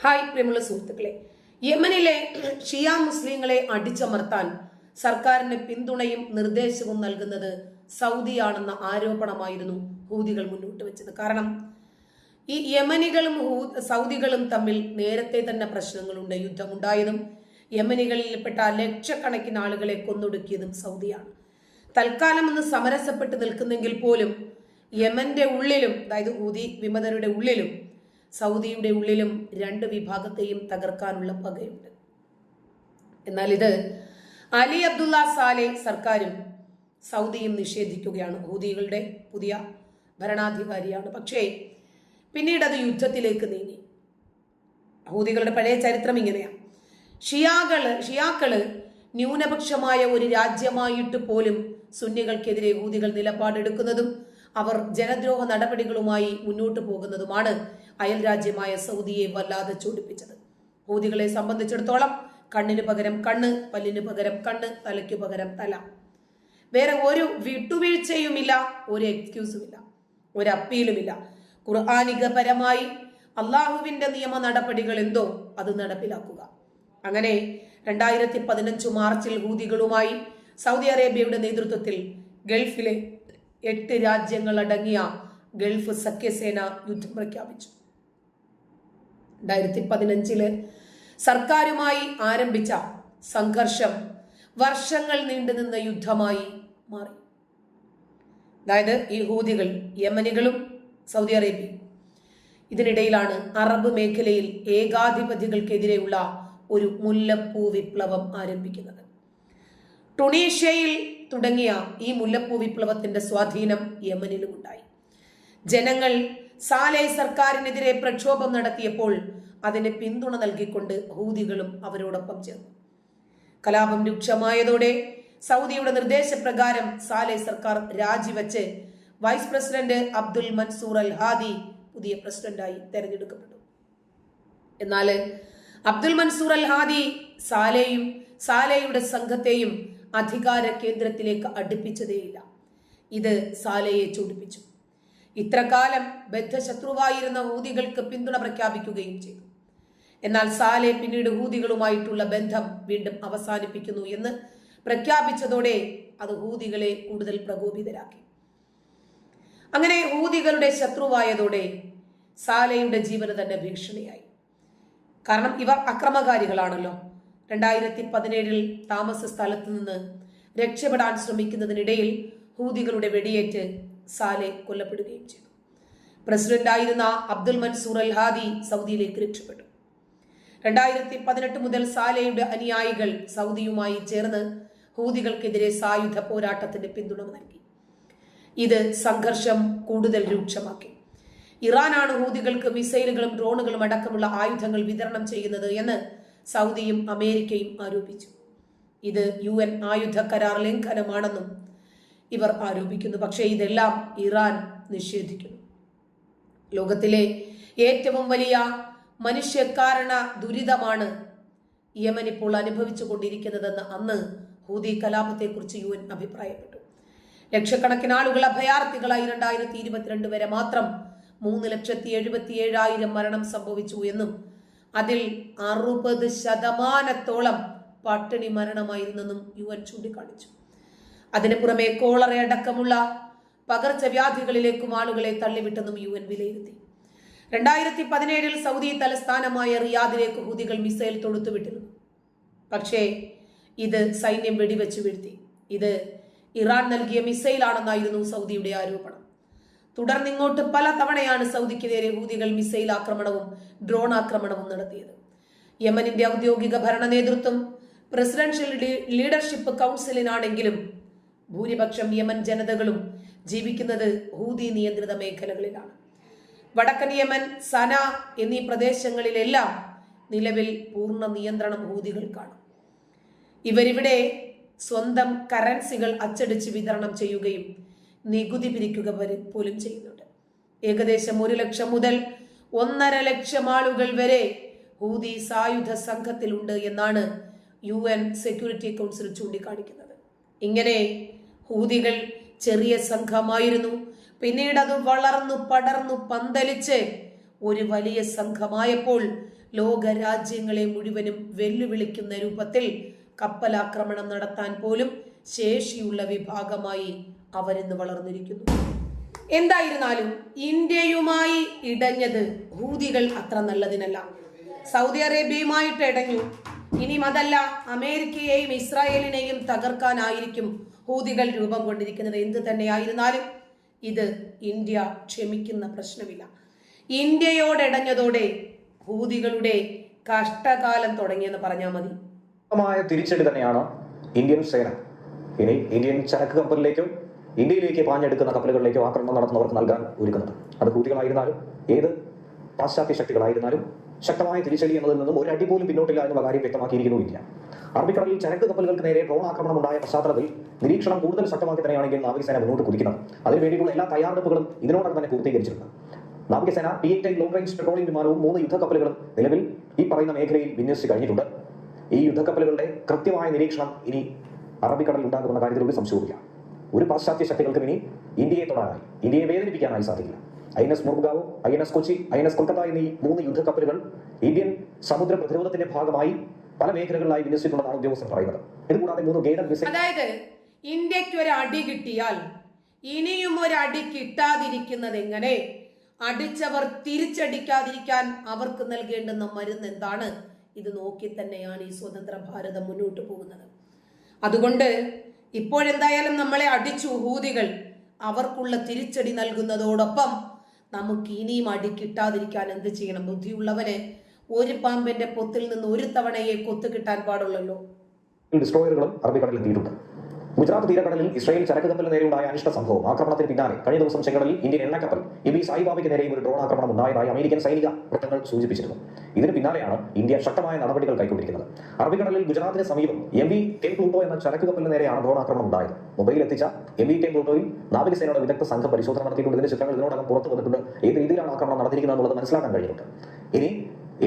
Hi പ്രിയമുള്ള സുഹൃത്തുക്കളെ. യമനിലെ ഷിയ മുസ്ലിങ്ങളെ അടിച്ചമർത്താൻ സർക്കാരിന് പിന്തുണയും നിർദ്ദേശവും നൽകുന്നത് സൗദിയാണെന്ന ആരോപണമായിരുന്നു ഹൂതികൾ മുന്നോട്ട് വെച്ചത്. കാരണം ഈ യമനികളും സൗദികളും തമ്മിൽ നേരത്തെ തന്നെ പ്രശ്നങ്ങളുണ്ട് യുദ്ധമുണ്ടായതും യമനികളിൽപ്പെട്ട ലക്ഷക്കണക്കിന് ആളുകളെ കൊന്നൊടുക്കിയതും സൗദിയാണ്. തൽക്കാലം ഒന്ന് സമരസപ്പെട്ട് നിൽക്കുന്നെങ്കിൽ പോലും യമന്റെ ഉള്ളിലും അതായത് ഹൂതി വിമതരുടെ ഉള്ളിലും സൗദിയുടെ ഉള്ളിലും രണ്ട് വിഭാഗത്തെയും തകർക്കാനുള്ള പകയുണ്ട്. എന്നാൽ ഇത് അലി അബ്ദുള്ള സാലെ സർക്കാരും സൗദിയും നിഷേധിക്കുകയാണ്. ഹൂദികളുടെ പുതിയ ഭരണാധികാരിയാണ്. പക്ഷേ പിന്നീട് അത് യുദ്ധത്തിലേക്ക് നീങ്ങി. ഹൂദികളുടെ പഴയ ചരിത്രം ഇങ്ങനെയാണ് ഷിയാകൾ ഷിയാക്കൾ ന്യൂനപക്ഷമായ ഒരു രാജ്യമായിട്ട് പോലും സുന്നികൾക്കെതിരെ ഹൂദികൾ നിലപാടെടുക്കുന്നതും അവർ ജനദ്രോഹ നടപടികളുമായി മുന്നോട്ടു പോകുന്നതുമാണ് അയൽ രാജ്യമായ സൗദിയെ വല്ലാതെ ചൂടിപ്പിച്ചത്. ഹൂതികളെ സംബന്ധിച്ചിടത്തോളം കണ്ണിന് പകരം കണ്ണ് പല്ലിന് പകരം കണ്ണ് തലയ്ക്ക് പകരം തല. വേറെ ഒരു വിട്ടുവീഴ്ചയുമില്ല ഒരു എക്സ്ക്യൂസുമില്ല ഒരു അപ്പീലുമില്ല. ഖുർആാനികപരമായി അള്ളാഹുവിന്റെ നിയമ നടപടികൾ എന്തോ അത് നടപ്പിലാക്കുക. അങ്ങനെ രണ്ടായിരത്തി പതിനഞ്ച് മാർച്ചിൽ ഹൂതികളുമായി സൗദി അറേബ്യയുടെ നേതൃത്വത്തിൽ ഗൾഫിലെ എട്ട് രാജ്യങ്ങൾ അടങ്ങിയ ഗൾഫ് സഖ്യസേന യുദ്ധം പ്രഖ്യാപിച്ചു. രണ്ടായിരത്തി പതിനഞ്ചിൽ സർക്കാരുമായി ആരംഭിച്ച സംഘർഷം വർഷങ്ങൾ നീണ്ടുനിന്ന യുദ്ധമായി മാറി. അതായത് ഈ ഹൂതികൾ യമനികളും സൗദി അറേബ്യയും. ഇതിനിടയിലാണ് അറബ് മേഖലയിൽ ഏകാധിപതികൾക്കെതിരെയുള്ള ഒരു മുല്ലപ്പൂ വിപ്ലവം ആരംഭിക്കുന്നത്. ടുണീഷ്യയിൽ തുടങ്ങിയ ഈ മുല്ലപ്പൂ വിപ്ലവത്തിന്റെ സ്വാധീനം യമനിലും ഉണ്ടായി ജനങ്ങൾ സാലെ സർക്കാരിനെതിരെ പ്രക്ഷോഭം നടത്തിയപ്പോൾ അതിന് പിന്തുണ നൽകിക്കൊണ്ട് ഹൂതികളും അവരോടൊപ്പം ചേർന്നു. കലാപം രൂക്ഷമായതോടെ സൗദിയുടെ നിർദ്ദേശപ്രകാരം സാലെ സർക്കാർ രാജിവെച്ച് vice president Abdul Mansur al Hadi പുതിയ പ്രസിഡന്റായി തെരഞ്ഞെടുക്കപ്പെട്ടു. എന്നാൽ അബ്ദുൽ മൻസൂർ അൽ ഹാദി സാലെയും സാലെയുടെ സംഘത്തെയും അധികാര കേന്ദ്രത്തിലേക്ക് അടുപ്പിച്ചതേയില്ല. ഇത് സാലയെ ചൂടിപ്പിച്ചു. ഇത്രകാലം ബദ്ധശത്രുവായിരുന്ന ഹൂതികൾക്ക് പിന്തുണ പ്രഖ്യാപിക്കുകയും ചെയ്തു. എന്നാൽ സാലെ പിന്നീട് ഹൂതികളുമായിട്ടുള്ള ബന്ധം വീണ്ടും അവസാനിപ്പിക്കുന്നു എന്ന് പ്രഖ്യാപിച്ചതോടെ അത് ഹൂതികളെ കൂടുതൽ പ്രകോപിതരാക്കി. അങ്ങനെ ഹൂതികളുടെ ശത്രുവായതോടെ സാലയുടെ ജീവന് തന്നെ ഭീഷണിയായി. കാരണം ഇവർ അക്രമകാരികളാണല്ലോ. രണ്ടായിരത്തി പതിനേഴിൽ താമസ സ്ഥലത്ത് നിന്ന് രക്ഷപ്പെടാൻ ശ്രമിക്കുന്നതിനിടയിൽ ഹൂതികളുടെ വെടിയേറ്റ് സാലെ കൊല്ലപ്പെടുകയും ചെയ്തു. പ്രസിഡന്റായിരുന്ന അബ്ദുൽ മൻസൂർ അൽ ഹാദി സൗദിയിലേക്ക് രക്ഷപ്പെട്ടു. രണ്ടായിരത്തി പതിനെട്ട് മുതൽ സാലയുടെ അനുയായികൾ സൗദിയുമായി ചേർന്ന് ഹൂതികൾക്കെതിരെ സായുധ പോരാട്ടത്തിന്റെ പിന്തുണ നൽകി. ഇത് സംഘർഷം കൂടുതൽ രൂക്ഷമാക്കി. ഇറാനാണ് ഹൂതികൾക്ക് മിസൈലുകളും ഡ്രോണുകളും അടക്കമുള്ള ആയുധങ്ങൾ വിതരണം ചെയ്യുന്നത് എന്ന് സൗദിയും അമേരിക്കയും ആരോപിച്ചു. ഇത് യു എൻ ആയുധ കരാർ ലംഘനമാണെന്നും ഇവർ ആരോപിക്കുന്നു. പക്ഷേ ഇതെല്ലാം ഇറാൻ നിഷേധിക്കുന്നു. ലോകത്തിലെ ഏറ്റവും വലിയ മനുഷ്യകാരണ ദുരിതമാണ് യമൻ ഇപ്പോൾ അനുഭവിച്ചു കൊണ്ടിരിക്കുന്നതെന്ന് അന്ന് ഹൂതി കലാപത്തെക്കുറിച്ച് യു എൻ അഭിപ്രായപ്പെട്ടു. ലക്ഷക്കണക്കിന് ആളുകൾ അഭയാർത്ഥികളായി രണ്ടായിരത്തി ഇരുപത്തിരണ്ട് വരെ മാത്രം മൂന്ന് ലക്ഷത്തി എഴുപത്തി ഏഴായിരം മരണം സംഭവിച്ചു എന്നും അതിൽ അറുപത് ശതമാനത്തോളം പട്ടിണി മരണമായിരുന്നെന്നും യു എൻ ചൂണ്ടിക്കാണിച്ചു. അതിനു പുറമെ കോളറയടക്കമുള്ള പകർച്ചവ്യാധികളിലേക്കും ആളുകളെ തള്ളിവിട്ടെന്നും യു എൻ വിലയിരുത്തി. രണ്ടായിരത്തി പതിനേഴിൽ സൗദി തലസ്ഥാനമായ റിയാദിലേക്ക് ഹൂതികൾ മിസൈൽ തൊടുത്തുവിട്ടിരുന്നു. പക്ഷേ ഇത് സൈന്യം വെടിവെച്ച് വീഴ്ത്തി. ഇത് ഇറാൻ നൽകിയ മിസൈലാണെന്നായിരുന്നു സൗദിയുടെ ആരോപണം. തുടർന്നിങ്ങോട്ട് പല തവണയാണ് സൗദിക്ക് നേരെ ഹൂതികൾ മിസൈൽ ആക്രമണവും ഡ്രോൺ ആക്രമണവും നടത്തിയത്. യമനിന്റെ ഔദ്യോഗിക ഭരണ നേതൃത്വം പ്രസിഡൻഷ്യൽ ലീഡർഷിപ്പ് കൗൺസിലിനാണെങ്കിലും ഭൂരിപക്ഷം യമൻ ജനതകളും ജീവിക്കുന്നത് ഹൂതി നിയന്ത്രിത മേഖലകളിലാണ്. വടക്കൻ യമൻ സന എന്നീ പ്രദേശങ്ങളിലെല്ലാം നിലവിൽ പൂർണ നിയന്ത്രണം ഹൂതികൾക്കാണ് ഇവരിവിടെ സ്വന്തം കറൻസികൾ അച്ചടിച്ച് വിതരണം ചെയ്യുകയും നികുതി പിരിക്കുക പോലും ചെയ്യുന്നുണ്ട്. ഏകദേശം ഒരു ലക്ഷം മുതൽ ഒന്നര ലക്ഷം ആളുകൾ വരെ ഹൂതി സായുധ സംഘത്തിലുണ്ട് എന്നാണ് യു എൻ സെക്യൂരിറ്റി കൗൺസിൽ ചൂണ്ടിക്കാണിക്കുന്നത്. ഇങ്ങനെ ഹൂതികൾ ചെറിയ സംഘമായിരുന്നു. പിന്നീട് അത് വളർന്നു പടർന്നു പന്തലിച്ച് ഒരു വലിയ സംഘമായപ്പോൾ ലോക രാജ്യങ്ങളെ മുഴുവനും വെല്ലുവിളിക്കുന്ന രൂപത്തിൽ കപ്പലാക്രമണം നടത്താൻ പോലും ശേഷിയുള്ള വിഭാഗമായി അവരിന്ന് വളർന്നിരിക്കുന്നു. എന്തായിരുന്നാലും ഇന്ത്യയുമായി ഇടഞ്ഞത് ഹൂതികൾ അത്ര നല്ലതിനല്ല. സൗദി അറേബ്യയുമായിട്ട് ഇടഞ്ഞു. ഇനിയും അതല്ല അമേരിക്കയെയും ഇസ്രായേലിനെയും തകർക്കാനായിരിക്കും ഹൂതികൾ രൂപം കൊണ്ടിരിക്കുന്നത്. എന്ത് തന്നെയായിരുന്നാലും ഇത് ഇന്ത്യ ക്ഷമിക്കുന്ന പ്രശ്നമില്ല. ഇന്ത്യയോടെടഞ്ഞതോടെ ഹൂതികളുടെ കഷ്ടകാലം തുടങ്ങിയെന്ന് പറഞ്ഞാൽ മതി. തിരിച്ചടി തന്നെയാണ് ഇന്ത്യൻ സേന? ഇനി ഇന്ത്യൻ ചരക്ക് കപ്പലിലേക്കും ഇന്ത്യയിലേക്ക് പാഞ്ഞെടുക്കുന്ന കപ്പലുകളിലേക്കോ ആക്രമണം നടത്തുന്നവർക്ക് നൽകാൻ ഒരുക്കുന്നത്. അത് ഹൂതികളായിരുന്നാലും ഏത് പാശ്ചാത്യ ശക്തികളായിരുന്നാലും ശക്തമായ തിരിച്ചടി എന്നതിൽ നിന്നും ഒരു അടി പോലും പിന്നോട്ടില്ല എന്നുള്ള കാര്യം വ്യക്തമാക്കിയിരിക്കുന്നു ഇന്ത്യ. അറബിക്കടലിൽ ചരക്ക് കപ്പലുകൾക്ക് നേരെ ഡ്രോൺ ആക്രമണം ഉണ്ടായ പശ്ചാത്തലത്തിൽ നിരീക്ഷണം കൂടുതൽ ശക്തമാക്കി തന്നെയാണെങ്കിൽ നാവികസേന മുന്നോട്ട് കുതിക്കുന്നത്. അതിനുവേണ്ടിയുള്ള എല്ലാ തയ്യാറെടുപ്പുകളും ഇതിനോടകം തന്നെ പൂർത്തീകരിച്ചിട്ടുണ്ട്. നാവികസേന P eight long range patrolling വിമാനവും മൂന്ന് യുദ്ധക്കപ്പലുകളും നിലവിൽ ഈ പറയുന്ന മേഖലയിൽ വിന്യസിച്ച് കഴിഞ്ഞിട്ടുണ്ട്. ഈ യുദ്ധക്കപ്പലുകളുടെ കൃത്യമായ നിരീക്ഷണം ഇനി അറബിക്കടലിൽ ഉണ്ടാകുമെന്ന കാര്യത്തിൽ ഒരു സംശയവുമില്ല. ഒരു പാശ്ചാത്യ ശക്തികൾക്കും ഇനി ഇന്ത്യയെ തൊടാനായി. ഇന്ത്യയെ വേദനിപ്പിക്കാനായി സാധിക്കില്ല. I N S Mormugao I N S Kochi I N S Kolkata എന്നീ മൂന്ന് യുദ്ധക്കപ്പലുകൾ ഇന്ത്യൻ സമുദ്ര പ്രതിരോധത്തിന്റെ ഭാഗമായി പല മേഖലകളിലായി വിന്യസിച്ചിട്ടുണ്ടെന്നാണ് ഉദ്യോഗസ്ഥർ പറയുന്നത്. ഇതുകൂടാതെ മൂന്ന് ഗൈഡഡ് മിസൈൽ അതായത് ഇന്ത്യയ്ക്ക് ഒരു അടി കിട്ടിയാൽ ഇനിയും ഒരു അടി കിട്ടാതിരിക്കുന്നത് എങ്ങനെ? അടിച്ചവർ തിരിച്ചടിക്കാതിരിക്കാൻ അവർക്ക് നൽകേണ്ടുന്ന മരുന്ന് എന്താണ്? ഇത് നോക്കി തന്നെയാണ് ഈ സ്വതന്ത്ര ഭാരതം മുന്നോട്ട് പോകുന്നത്. അതുകൊണ്ട് ഇപ്പോഴെന്തായാലും നമ്മളെ അടിച്ചു ഹൂതികൾ അവർക്കുള്ള തിരിച്ചടി നൽകുന്നതോടൊപ്പം നമുക്ക് ഇനിയും അടി കിട്ടാതിരിക്കാൻ എന്ത് ചെയ്യണം? ബുദ്ധിയുള്ളവനെ ഒരു പാമ്പിന്റെ പൊത്തിൽ നിന്ന് ഒരു തവണയെ കൊത്തു കിട്ടാൻ പാടുള്ളല്ലോ ഡിസ്ട്രോയറുകളും അറബിക്കടലിൽ എത്തിയിട്ടുണ്ട്. ഗുജറാത്ത് തീരക്കടലിൽ ഇസ്രായേൽ ചരക്ക് കപ്പലിന് നേരെയുണ്ടായ അനിഷ്ട സംഭവം. ആക്രമണത്തിന് പിന്നാലെ കഴിഞ്ഞ ദിവസം ചെങ്കടലിൽ ഇന്ത്യൻ എണ്ണക്കപ്പൽ ഇബി സായിബാബയ്ക്ക് നേരെയും ഒരു ഡ്രോൺ ആക്രമണം ഉണ്ടായതായി അമേരിക്കൻ സൈനിക വൃത്തങ്ങൾ സൂചിപ്പിച്ചിരുന്നു. ഇതിന് പിന്നാലെയാണ് ഇന്ത്യ ശക്തമായ നടപടികൾ കൈക്കൊണ്ടിരിക്കുന്നത്. അറബിക്കടലിൽ ഗുജറാത്തിന് സമീപം എം വി ടെൻ പ്ലൂട്ടോ എന്ന ചരക്ക് കപ്പലിന് നേരെയാണ് ഡ്രോൺ ആക്രമണം ഉണ്ടായത്. മുംബൈയിൽ എത്തിച്ച എം വി ടെൻ പ്ലൂട്ടോയിൽ നാവികസേനയുടെ വിദഗ്ധ സംഘം പരിശോധന നടത്തിയിട്ടുണ്ട്. ഇതിന്റെ ചിത്രങ്ങൾ ഇതിനോടകം പുറത്തു വന്നിട്ടുണ്ട്. ഏത് രീതിയിലാണ് ആക്രമണം നടത്തിയിരിക്കുന്നത് എന്നുള്ളത് മനസ്സിലാക്കാൻ കഴിയുന്നുണ്ട് ഇനി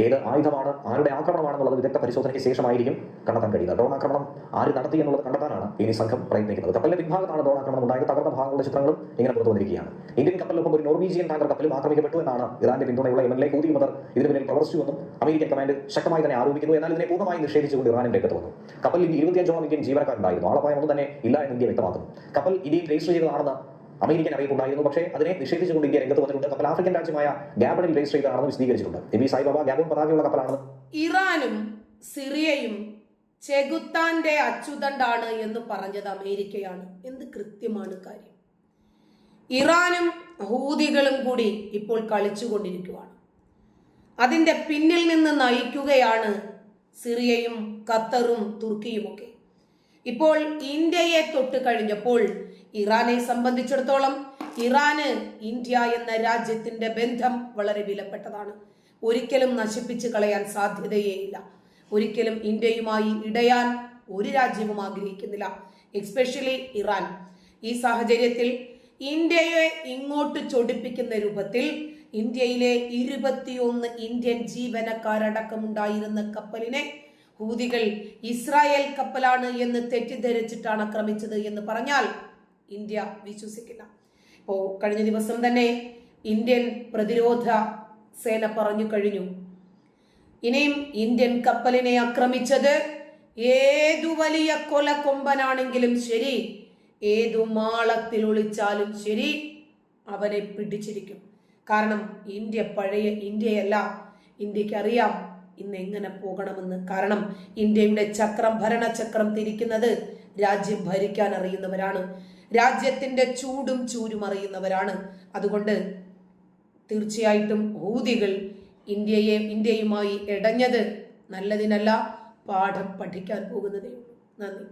ഏത് ആയുധമാണ് ആരുടെ ആക്രമണമാണെന്നുള്ളത് വിദഗ്ധ പരിശോധനയ്ക്ക് ശേഷമായിരിക്കും കണ്ടെത്താൻ കഴിയുക ഡ്രോൺ ആക്രമണം ആര് നടത്തി എന്നുള്ളത് കണ്ടെത്താനാണ് ഇനി സംഘം പ്രയത്നിക്കുന്നത്. കപ്പലിലെ പിൻഭാഗത്താണ് ഡ്രോൺ ആക്രമണം ഉണ്ടായത്. തകർന്ന ഭാഗങ്ങളുടെ ചിത്രങ്ങളും ഇങ്ങനെ പുറത്തു വന്നിരിക്കുകയാണ്. ഇന്ത്യൻ കപ്പലിനൊപ്പം ഒരു നോർവീജിയൻ ടാങ്കർ കപ്പലും ആക്രമിക്കപ്പെട്ടു എന്നാണ് ഇറാന്റെ പിന്തുണയുള്ള എ കൂതി മതർ ഇതിന് പിന്നിൽ പ്രവർത്തിച്ചുവെന്നും അമേരിക്കൻ കമാൻഡ് ശക്തമായി തന്നെ ആരോപിക്കുന്നു എന്നാൽ ഇതിനെ പൂർണമായി നിഷേധിച്ചുകൊണ്ട് ഇറാനും രംഗത്ത് വന്നു. കപ്പലിൽ ഇരുപത്തിയഞ്ചോളം ഇന്ത്യൻ ജീവനക്കാരുണ്ടായിരുന്നു. ആളപായം ഒന്നും തന്നെ ഇല്ല എന്ന് ഇന്ത്യ വ്യക്തമാക്കുന്നു. കപ്പൽ ഇന്ത്യയിൽ രജിസ്റ്റർ ചെയ്തതാണെന്ന് അമേരിക്കൻ അറിയിപ്പുണ്ടായിരുന്നു. പക്ഷേ അതിനെ നിഷേധിച്ചുകൊണ്ട് ഇന്ത്യ രംഗത്ത് വന്നിട്ടുണ്ട്. കപ്പൽ ആഫ്രിക്കൻ രാജ്യമായ ഗാബണിൽ രജിസ്റ്റർ ചെയ്തതാണെന്ന് വിശദീകരിച്ചിട്ടുണ്ട്. എബി സായിബാബ ഗ്യാബോൺ പതാകയുള്ള കപ്പലാണ്. ഇറാനും സിറിയയും ചെകുത്താന്റെ അച്ചുതണ്ടാണ് എന്ന് പറഞ്ഞത് അമേരിക്കയാണ്. എന്ത് കൃത്യമാണ് കാര്യം? ഇറാനും ഹൂതികളും കൂടി ഇപ്പോൾ കളിച്ചുകൊണ്ടിരിക്കുകയാണ് അതിന്റെ പിന്നിൽ നിന്ന് നയിക്കുകയാണ് സിറിയയും ഖത്തറും തുർക്കിയുമൊക്കെ. ഇപ്പോൾ ഇന്ത്യയെ തൊട്ട് കഴിഞ്ഞപ്പോൾ ഇറാനെ സംബന്ധിച്ചിടത്തോളം ഇറാന് ഇന്ത്യ എന്ന രാജ്യത്തിന്റെ ബന്ധം വളരെ വിലപ്പെട്ടതാണ്. ഒരിക്കലും നശിപ്പിച്ച് കളയാൻ സാധ്യതയേയില്ല. ഒരിക്കലും ഇന്ത്യയുമായി ഇടയാൻ ഒരു രാജ്യവും ആഗ്രഹിക്കുന്നില്ല എക്സ്പെഷ്യലി ഇറാൻ. ഈ സാഹചര്യത്തിൽ ഇന്ത്യയെ ഇങ്ങോട്ട് ചൊടിപ്പിക്കുന്ന രൂപത്തിൽ ഇന്ത്യയിലെ ഇരുപത്തിയൊന്ന് ഇന്ത്യൻ ജീവനക്കാരടക്കമുണ്ടായിരുന്ന കപ്പലിനെ ഹൂതികൾ ഇസ്രായേൽ കപ്പലാണ് എന്ന് തെറ്റിദ്ധരിച്ചിട്ടാണ് ആക്രമിച്ചത് എന്ന് പറഞ്ഞാൽ ഇന്ത്യ വിശ്വസിക്കില്ല. ഇപ്പോ കഴിഞ്ഞ ദിവസം തന്നെ ഇന്ത്യൻ പ്രതിരോധ സേന പറഞ്ഞു കഴിഞ്ഞു. ഇനിയും ഇന്ത്യൻ കപ്പലിനെ ആക്രമിച്ചത് ഏതു വലിയ കൊലക്കൊമ്പനാണെങ്കിലും ശരി ഏതു മാളത്തിൽ ഒളിച്ചാലും ശരി അവനെ പിടിച്ചിരിക്കും. കാരണം ഇന്ത്യ പഴയ ഇന്ത്യയല്ല. ഇന്ത്യയ്ക്ക് അറിയാം ഇന്ന് എങ്ങനെ പോകണമെന്ന്. കാരണം ഇന്ത്യയുടെ ചക്രം ഭരണചക്രം തിരിക്കുന്നത് രാജ്യം ഭരിക്കാൻ അറിയുന്നവരാണ്. രാജ്യത്തിന്റെ ചൂടും ചൂരും അറിയുന്നവരാണ്. അതുകൊണ്ട് തീർച്ചയായിട്ടും ഹൂതികൾ ഇന്ത്യയെ ഇന്ത്യയുമായി ഇടഞ്ഞത് നല്ലതിനല്ല പാഠം പഠിക്കാൻ പോകുന്നതേ നന്ദി.